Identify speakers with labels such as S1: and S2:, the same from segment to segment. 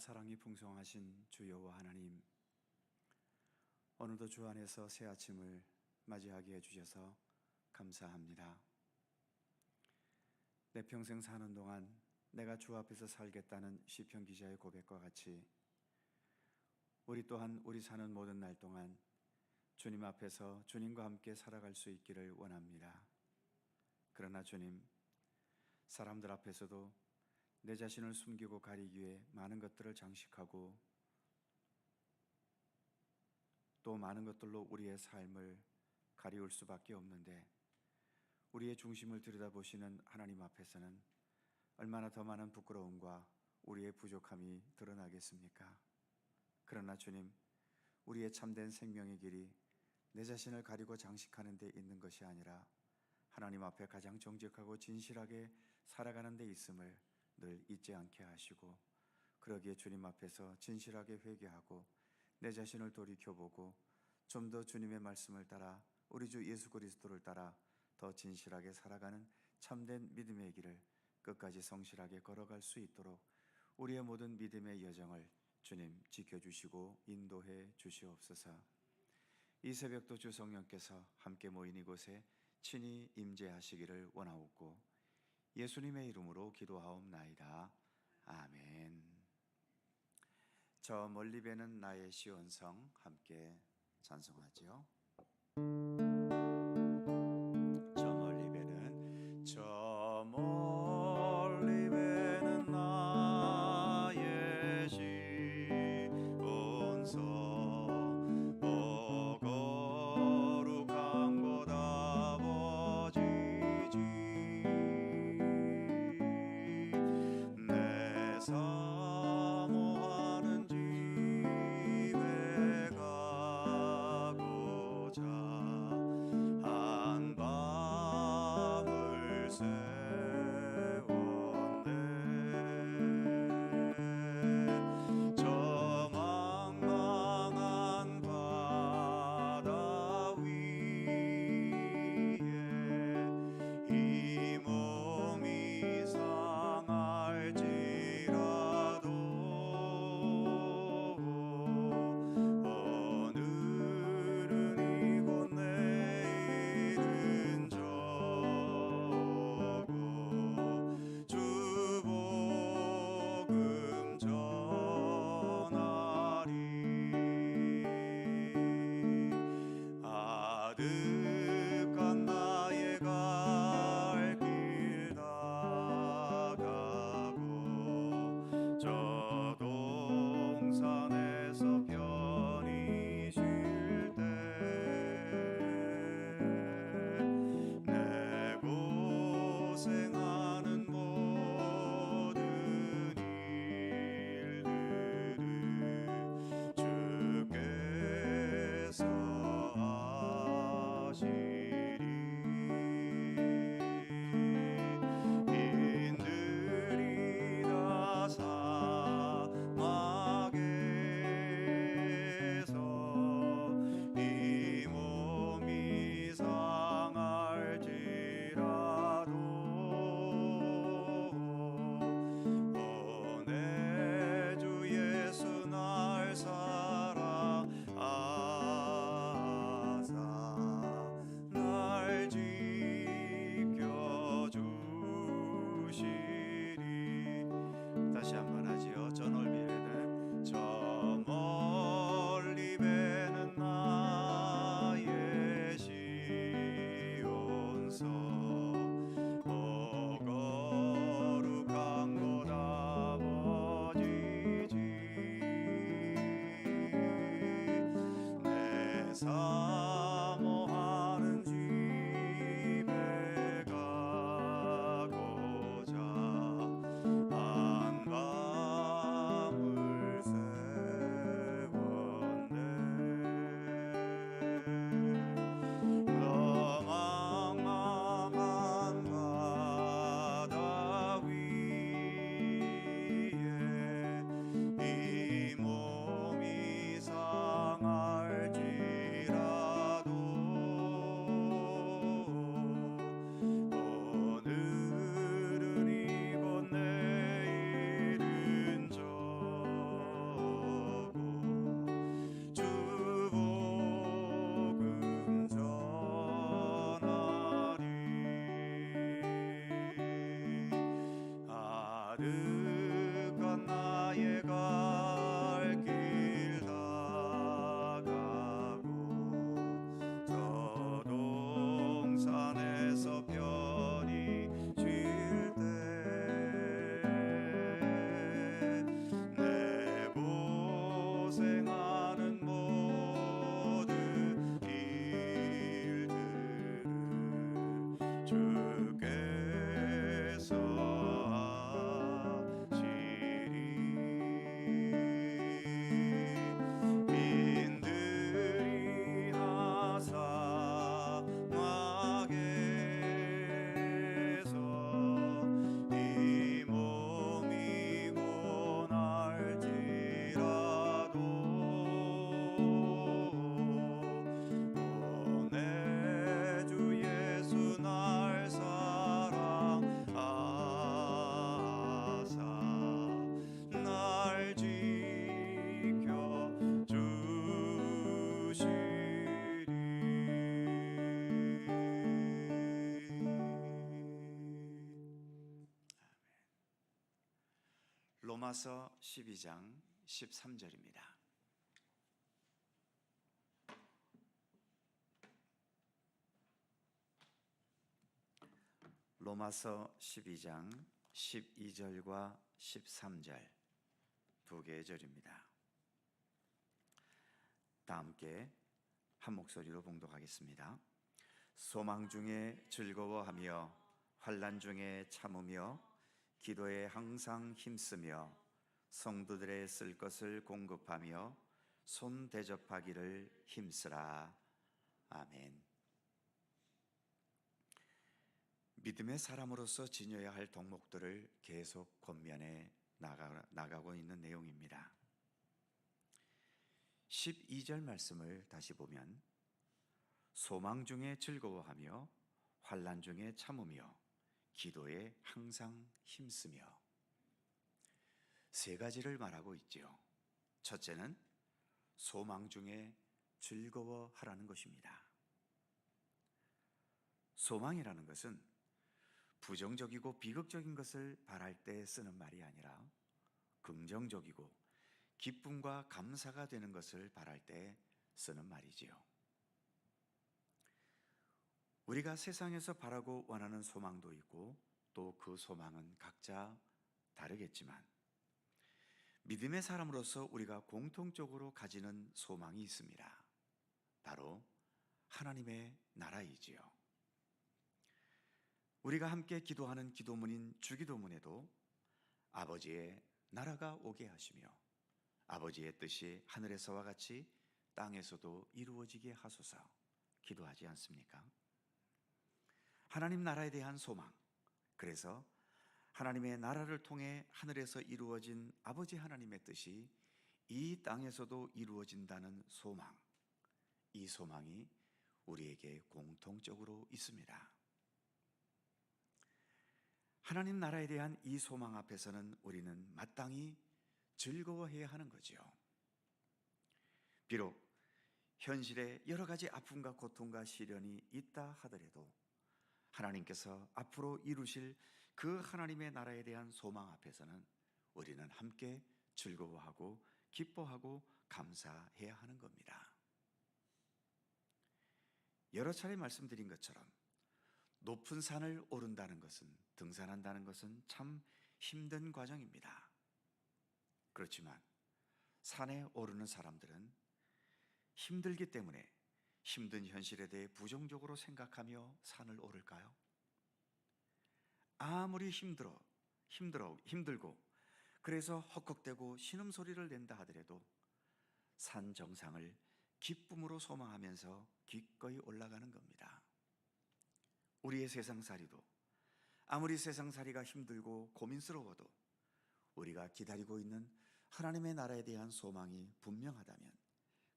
S1: 사랑이 풍성하신 주 여호와 하나님 오늘도 주 안에서 새 아침을 맞이하게 해주셔서 감사합니다. 내 평생 사는 동안 내가 주 앞에서 살겠다는 시편 기자의 고백과 같이 우리 또한 우리 사는 모든 날 동안 주님 앞에서 주님과 함께 살아갈 수 있기를 원합니다. 그러나 주님, 사람들 앞에서도 내 자신을 숨기고 가리기 위해 많은 것들을 장식하고 또 많은 것들로 우리의 삶을 가리울 수밖에 없는데 우리의 중심을 들여다보시는 하나님 앞에서는 얼마나 더 많은 부끄러움과 우리의 부족함이 드러나겠습니까? 그러나 주님, 우리의 참된 생명의 길이 내 자신을 가리고 장식하는 데 있는 것이 아니라 하나님 앞에 가장 정직하고 진실하게 살아가는 데 있음을 늘 잊지 않게 하시고 그러기에 주님 앞에서 진실하게 회개하고 내 자신을 돌이켜보고 좀 더 주님의 말씀을 따라 우리 주 예수 그리스도를 따라 더 진실하게 살아가는 참된 믿음의 길을 끝까지 성실하게 걸어갈 수 있도록 우리의 모든 믿음의 여정을 주님 지켜주시고 인도해 주시옵소서. 이 새벽도 주 성령께서 함께 모인 이곳에 친히 임재하시기를 원하옵고 예수님의 이름으로 기도하옵나이다. 아멘. 저 멀리 뵈는 나의 시온성 함께 찬송하지요. 아 내 로마서 12장 13절입니다. 로마서 12장 12절과 13절 두 개의 절입니다. 다 함께 한 목소리로 봉독하겠습니다. 소망 중에 즐거워하며 환난 중에 참으며 기도에 항상 힘쓰며 성도들의 쓸 것을 공급하며 손 대접하기를 힘쓰라. 아멘. 믿음의 사람으로서 지녀야 할 덕목들을 계속 권면해 나가, 나가고 있는 내용입니다. 12절 말씀을 다시 보면 소망 중에 즐거워하며 환란 중에 참으며 기도에 항상 힘쓰며 세 가지를 말하고 있지요. 첫째는 소망 중에 즐거워하라는 것입니다. 소망이라는 것은 부정적이고 비극적인 것을 바랄 때 쓰는 말이 아니라 긍정적이고 기쁨과 감사가 되는 것을 바랄 때 쓰는 말이지요. 우리가 세상에서 바라고 원하는 소망도 있고 또 그 소망은 각자 다르겠지만 믿음의 사람으로서 우리가 공통적으로 가지는 소망이 있습니다. 바로 하나님의 나라이지요. 우리가 함께 기도하는 기도문인 주기도문에도 아버지의 나라가 오게 하시며 아버지의 뜻이 하늘에서와 같이 땅에서도 이루어지게 하소서 기도하지 않습니까? 하나님 나라에 대한 소망. 그래서 하나님의 나라를 통해 하늘에서 이루어진 아버지 하나님의 뜻이 이 땅에서도 이루어진다는 소망. 이 소망이 우리에게 공통적으로 있습니다. 하나님 나라에 대한 이 소망 앞에서는 우리는 마땅히 즐거워해야 하는 거지요. 비록 현실에 여러 가지 아픔과 고통과 시련이 있다 하더라도 하나님께서 앞으로 이루실 그 하나님의 나라에 대한 소망 앞에서는 우리는 함께 즐거워하고 기뻐하고 감사해야 하는 겁니다. 여러 차례 말씀드린 것처럼 높은 산을 오른다는 것은 등산한다는 것은 참 힘든 과정입니다. 그렇지만 산에 오르는 사람들은 힘들기 때문에 힘든 현실에 대해 부정적으로 생각하며 산을 오를까요? 아무리 힘들어, 힘들어, 힘들고 그래서 헉헉대고 신음소리를 낸다 하더라도 산 정상을 기쁨으로 소망하면서 기꺼이 올라가는 겁니다. 우리의 세상살이도 아무리 세상살이가 힘들고 고민스러워도 우리가 기다리고 있는 하나님의 나라에 대한 소망이 분명하다면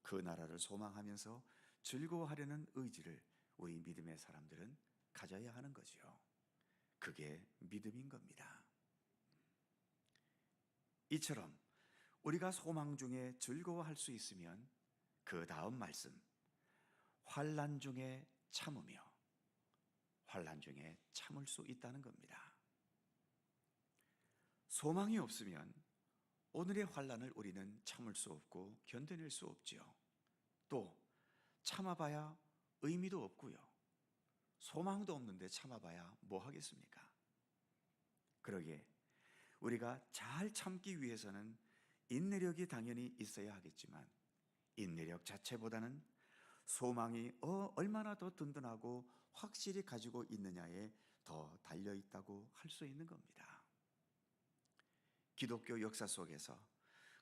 S1: 그 나라를 소망하면서 즐거워하려는 의지를 우리 믿음의 사람들은 가져야 하는 거지요. 그게 믿음인 겁니다. 이처럼 우리가 소망 중에 즐거워할 수 있으면 그 다음 말씀 환란 중에 참으며 환란 중에 참을 수 있다는 겁니다. 소망이 없으면 오늘의 환란을 우리는 참을 수 없고 견뎌낼 수 없지요. 또 참아봐야 의미도 없고요. 소망도 없는데 참아봐야 뭐 하겠습니까? 그러기에 우리가 잘 참기 위해서는 인내력이 당연히 있어야 하겠지만 인내력 자체보다는 소망이 어, 얼마나 더 든든하고 확실히 가지고 있느냐에 더 달려 있다고 할 수 있는 겁니다. 기독교 역사 속에서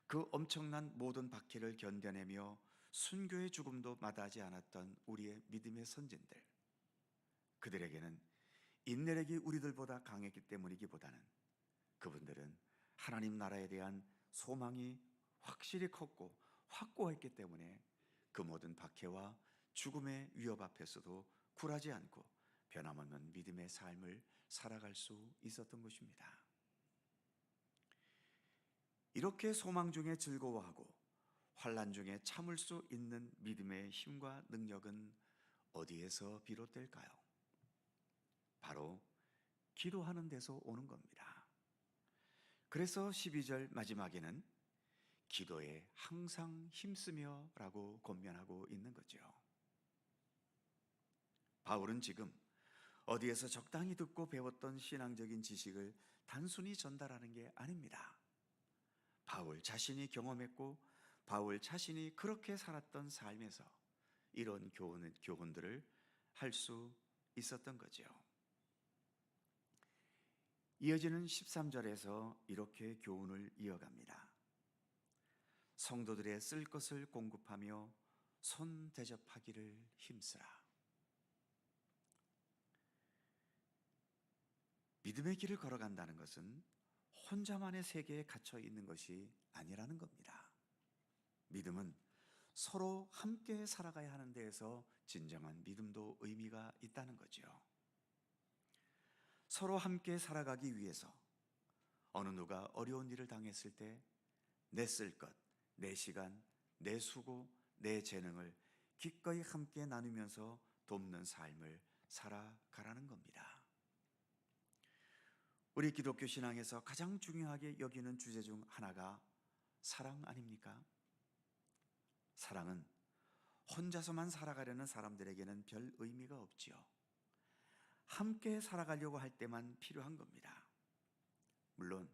S1: 그 엄청난 모든 박해를 견뎌내며 순교의 죽음도 마다하지 않았던 우리의 믿음의 선진들. 그들에게는 인내력이 우리들보다 강했기 때문이기보다는 그분들은 하나님 나라에 대한 소망이 확실히 컸고 확고했기 때문에 그 모든 박해와 죽음의 위협 앞에서도 굴하지 않고 변함없는 믿음의 삶을 살아갈 수 있었던 것입니다. 이렇게 소망 중에 즐거워하고 환란 중에 참을 수 있는 믿음의 힘과 능력은 어디에서 비롯될까요? 바로 기도하는 데서 오는 겁니다. 그래서 12절 마지막에는 기도에 항상 힘쓰며라고 권면하고 있는 거죠. 바울은 지금 어디에서 적당히 듣고 배웠던 신앙적인 지식을 단순히 전달하는 게 아닙니다. 바울 자신이 경험했고 바울 자신이 그렇게 살았던 삶에서 이런 교훈, 교훈들을 할 수 있었던 거죠. 이어지는 13절에서 이렇게 교훈을 이어갑니다. 성도들의 쓸 것을 공급하며 손 대접하기를 힘쓰라. 믿음의 길을 걸어간다는 것은 혼자만의 세계에 갇혀 있는 것이 아니라는 겁니다. 믿음은 서로 함께 살아가야 하는 데에서 진정한 믿음도 의미가 있다는 거죠. 서로 함께 살아가기 위해서 어느 누가 어려운 일을 당했을 때 내 쓸 것, 내 시간, 내 수고, 내 재능을 기꺼이 함께 나누면서 돕는 삶을 살아가라는 겁니다. 우리 기독교 신앙에서 가장 중요하게 여기는 주제 중 하나가 사랑 아닙니까? 사랑은 혼자서만 살아가려는 사람들에게는 별 의미가 없지요. 함께 살아가려고 할 때만 필요한 겁니다. 물론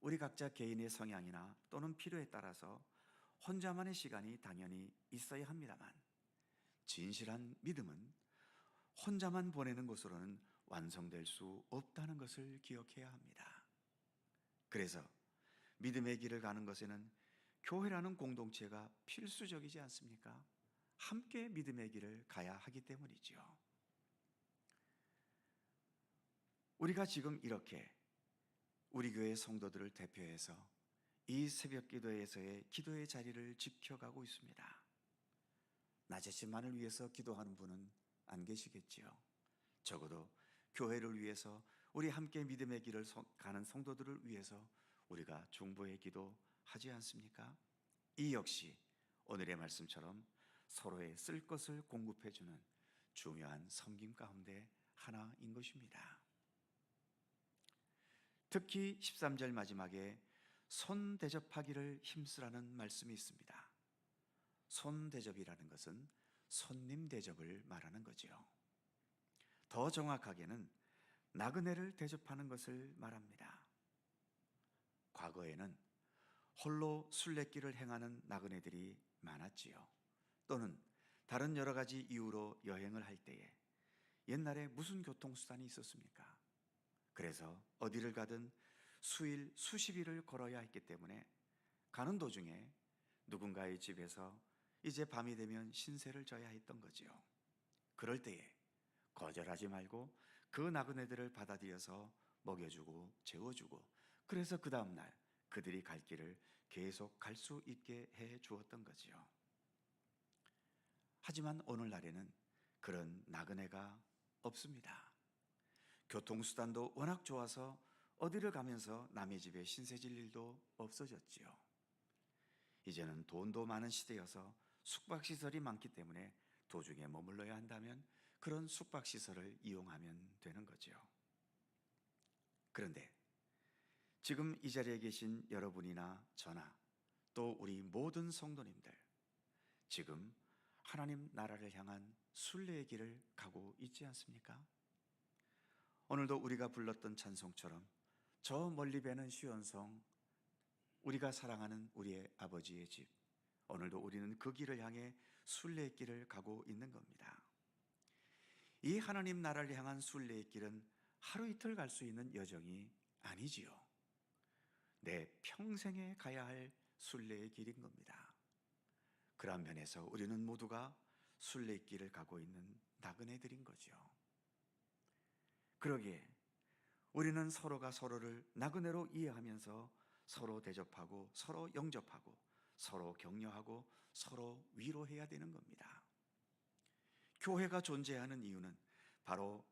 S1: 우리 각자 개인의 성향이나 또는 필요에 따라서 혼자만의 시간이 당연히 있어야 합니다만 진실한 믿음은 혼자만 보내는 것으로는 완성될 수 없다는 것을 기억해야 합니다. 그래서 믿음의 길을 가는 것에는 교회라는 공동체가 필수적이지 않습니까? 함께 믿음의 길을 가야 하기 때문이죠. 우리가 지금 이렇게 우리 교회 성도들을 대표해서 이 새벽 기도에서의 기도의 자리를 지켜가고 있습니다. 나 자신만을 위해서 기도하는 분은 안 계시겠지요. 적어도 교회를 위해서 우리 함께 믿음의 길을 가는 성도들을 위해서 우리가 중보의 기도 하지 않습니까? 이 역시 오늘의 말씀처럼 서로의 쓸 것을 공급해 주는 중요한 섬김 가운데 하나인 것입니다. 특히 13절 마지막에 손 대접하기를 힘쓰라는 말씀이 있습니다. 손 대접이라는 것은 손님 대접을 말하는 거지요. 더 정확하게는 나그네를 대접하는 것을 말합니다. 과거에는 홀로 순례길을 행하는 나그네들이 많았지요. 또는 다른 여러 가지 이유로 여행을 할 때에 옛날에 무슨 교통수단이 있었습니까? 그래서 어디를 가든 수일, 수십 일을 걸어야 했기 때문에 가는 도중에 누군가의 집에서 이제 밤이 되면 신세를 져야 했던 거지요. 그럴 때에 거절하지 말고 그 나그네들을 받아들여서 먹여주고 재워주고 그래서 그 다음날 그들이 갈 길을 계속 갈 수 있게 해 주었던 거지요. 하지만 오늘날에는 그런 나그네가 없습니다. 교통수단도 워낙 좋아서 어디를 가면서 남의 집에 신세질 일도 없어졌지요. 이제는 돈도 많은 시대여서 숙박시설이 많기 때문에 도중에 머물러야 한다면 그런 숙박시설을 이용하면 되는 거죠. 그런데 지금 이 자리에 계신 여러분이나 저나 또 우리 모든 성도님들 지금 하나님 나라를 향한 순례의 길을 가고 있지 않습니까? 오늘도 우리가 불렀던 찬송처럼 저 멀리 배는 시온성 우리가 사랑하는 우리의 아버지의 집 오늘도 우리는 그 길을 향해 순례의 길을 가고 있는 겁니다. 이 하나님 나라를 향한 순례의 길은 하루 이틀 갈 수 있는 여정이 아니지요. 내 평생에 가야 할 순례의 길인 겁니다. 그런 면에서 우리는 모두가 순례의 길을 가고 있는 나그네들인 거죠. 그러기에 우리는 서로가 서로를 나그네로 이해하면서 서로 대접하고 서로 영접하고 서로 격려하고 서로 위로해야 되는 겁니다. 교회가 존재하는 이유는 바로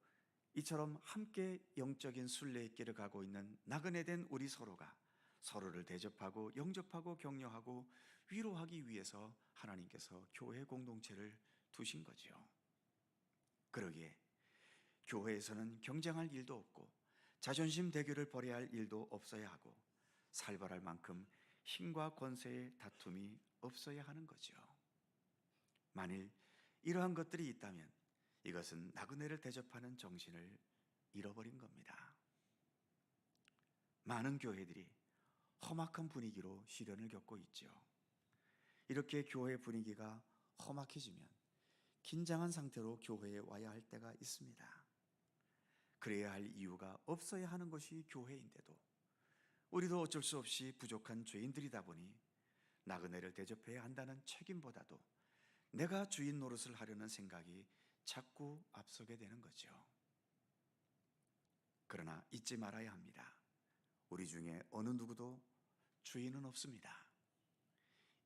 S1: 이처럼 함께 영적인 순례의 길을 가고 있는 나그네 된 우리 서로가 서로를 대접하고 영접하고 격려하고 위로하기 위해서 하나님께서 교회 공동체를 두신 거지요. 그러기에 교회에서는 경쟁할 일도 없고 자존심 대결을 벌여야 할 일도 없어야 하고 살벌할 만큼 힘과 권세의 다툼이 없어야 하는 거죠. 만일 이러한 것들이 있다면 이것은 나그네를 대접하는 정신을 잃어버린 겁니다. 많은 교회들이 험악한 분위기로 시련을 겪고 있죠. 이렇게 교회 분위기가 험악해지면 긴장한 상태로 교회에 와야 할 때가 있습니다. 그래야 할 이유가 없어야 하는 것이 교회인데도 우리도 어쩔 수 없이 부족한 죄인들이다 보니 나그네를 대접해야 한다는 책임보다도 내가 주인 노릇을 하려는 생각이 자꾸 앞서게 되는 거죠. 그러나 잊지 말아야 합니다. 우리 중에 어느 누구도 주인은 없습니다.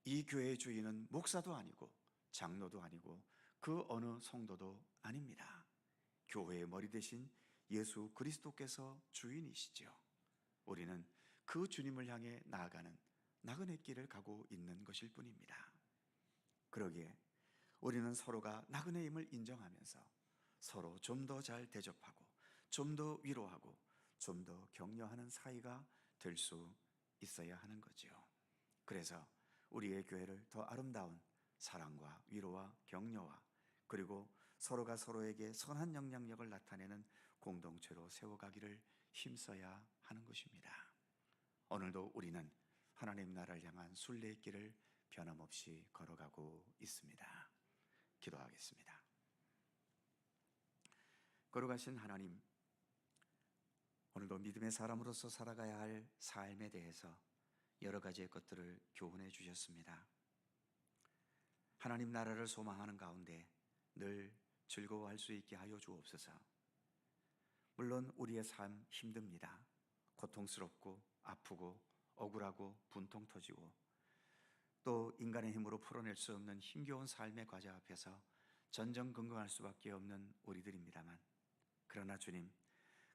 S1: 이 교회의 주인은 목사도 아니고 장로도 아니고 그 어느 성도도 아닙니다. 교회의 머리 대신 예수 그리스도께서 주인이시죠. 우리는 그 주님을 향해 나아가는 나그네 길을 가고 있는 것일 뿐입니다. 그러기에 우리는 서로가 나그네임을 인정하면서 서로 좀 더 잘 대접하고 좀 더 위로하고 좀 더 격려하는 사이가 될 수 있어야 하는 거지요. 그래서 우리의 교회를 더 아름다운 사랑과 위로와 격려와 그리고 서로가 서로에게 선한 영향력을 나타내는 공동체로 세워가기를 힘써야 하는 것입니다. 오늘도 우리는 하나님 나라를 향한 순례의 길을 변함없이 걸어가고 있습니다. 기도하겠습니다. 걸어가신 하나님, 오늘도 믿음의 사람으로서 살아가야 할 삶에 대해서 여러 가지의 것들을 교훈해 주셨습니다. 하나님 나라를 소망하는 가운데 늘 즐거워할 수 있게 하여 주옵소서. 물론 우리의 삶 힘듭니다. 고통스럽고 아프고 억울하고 분통 터지고 또 인간의 힘으로 풀어낼 수 없는 힘겨운 삶의 과제 앞에서 전전긍긍할 수밖에 없는 우리들입니다만 그러나 주님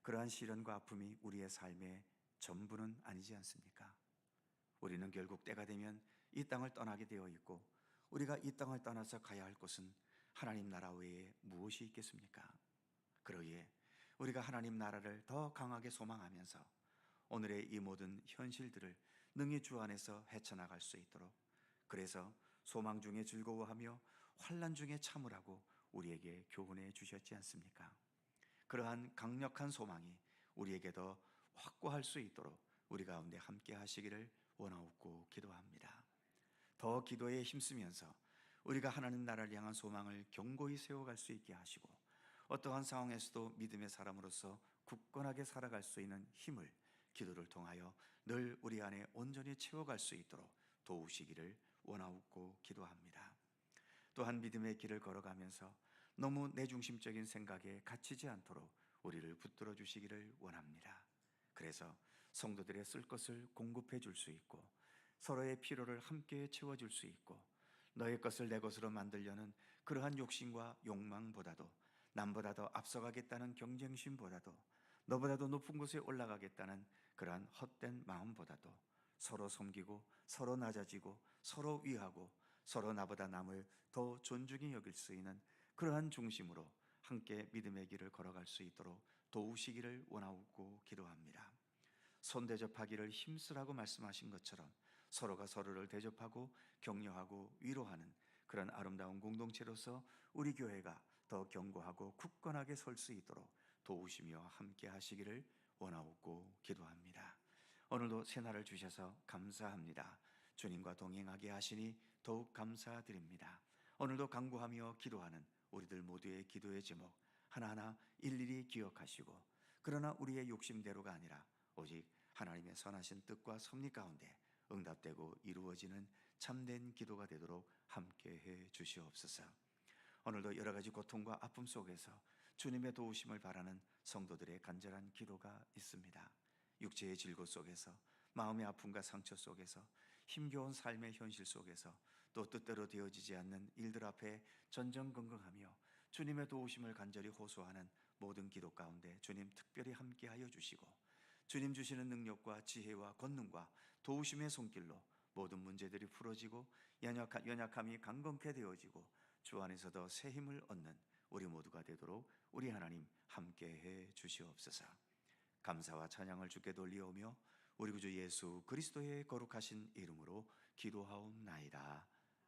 S1: 그러한 시련과 아픔이 우리의 삶의 전부는 아니지 않습니까? 우리는 결국 때가 되면 이 땅을 떠나게 되어 있고 우리가 이 땅을 떠나서 가야 할 곳은 하나님 나라 외에 무엇이 있겠습니까? 그러기에 우리가 하나님 나라를 더 강하게 소망하면서 오늘의 이 모든 현실들을 능히 주 안에서 헤쳐나갈 수 있도록 그래서 소망 중에 즐거워하며 환란 중에 참으라고 우리에게 교훈해 주셨지 않습니까? 그러한 강력한 소망이 우리에게 더 확고할 수 있도록 우리 가운데 함께 하시기를 원하옵고 기도합니다. 더 기도에 힘쓰면서 우리가 하나님 나라를 향한 소망을 견고히 세워갈 수 있게 하시고 어떠한 상황에서도 믿음의 사람으로서 굳건하게 살아갈 수 있는 힘을 기도를 통하여 늘 우리 안에 온전히 채워갈 수 있도록 도우시기를 원하옵고 기도합니다. 또한 믿음의 길을 걸어가면서 너무 내 중심적인 생각에 갇히지 않도록 우리를 붙들어 주시기를 원합니다. 그래서 성도들의 쓸 것을 공급해 줄 수 있고 서로의 필요를 함께 채워 줄 수 있고 너의 것을 내 것으로 만들려는 그러한 욕심과 욕망보다도 남보다 더 앞서가겠다는 경쟁심보다도 너보다도 높은 곳에 올라가겠다는 그러한 헛된 마음보다도 서로 섬기고 서로 낮아지고 서로 위하고 서로 나보다 남을 더 존중히 여길 수 있는 그러한 중심으로 함께 믿음의 길을 걸어갈 수 있도록 도우시기를 원하고 기도합니다. 손 대접하기를 힘쓰라고 말씀하신 것처럼 서로가 서로를 대접하고 격려하고 위로하는 그런 아름다운 공동체로서 우리 교회가 더 견고하고 굳건하게 설 수 있도록 도우시며 함께 하시기를 원하고 기도합니다. 오늘도 새날을 주셔서 감사합니다. 주님과 동행하게 하시니 더욱 감사드립니다. 오늘도 간구하며 기도하는 우리들 모두의 기도의 제목 하나하나 일일이 기억하시고 그러나 우리의 욕심대로가 아니라 오직 하나님의 선하신 뜻과 섭리 가운데 응답되고 이루어지는 참된 기도가 되도록 함께 해 주시옵소서. 오늘도 여러 가지 고통과 아픔 속에서 주님의 도우심을 바라는 성도들의 간절한 기도가 있습니다. 육체의 질고 속에서 마음의 아픔과 상처 속에서 힘겨운 삶의 현실 속에서 또 뜻대로 되어지지 않는 일들 앞에 전전긍긍하며 주님의 도우심을 간절히 호소하는 모든 기도 가운데 주님 특별히 함께하여 주시고 주님 주시는 능력과 지혜와 권능과 도우심의 손길로 모든 문제들이 풀어지고 연약함, 연약함이 강건케 되어지고 주 안에서 더 새 힘을 얻는 우리 모두가 되도록 우리 하나님 함께해 주시옵소서. 감사와 찬양을 주께 돌리오며 우리 구주 예수 그리스도의 거룩하신 이름으로 기도하옵나이다.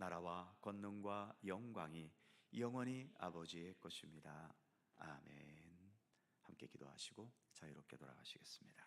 S1: 나라와 권능과 영광이 영원히 아버지의 것입니다. 아멘. 함께 기도하시고 자유롭게 돌아가시겠습니다.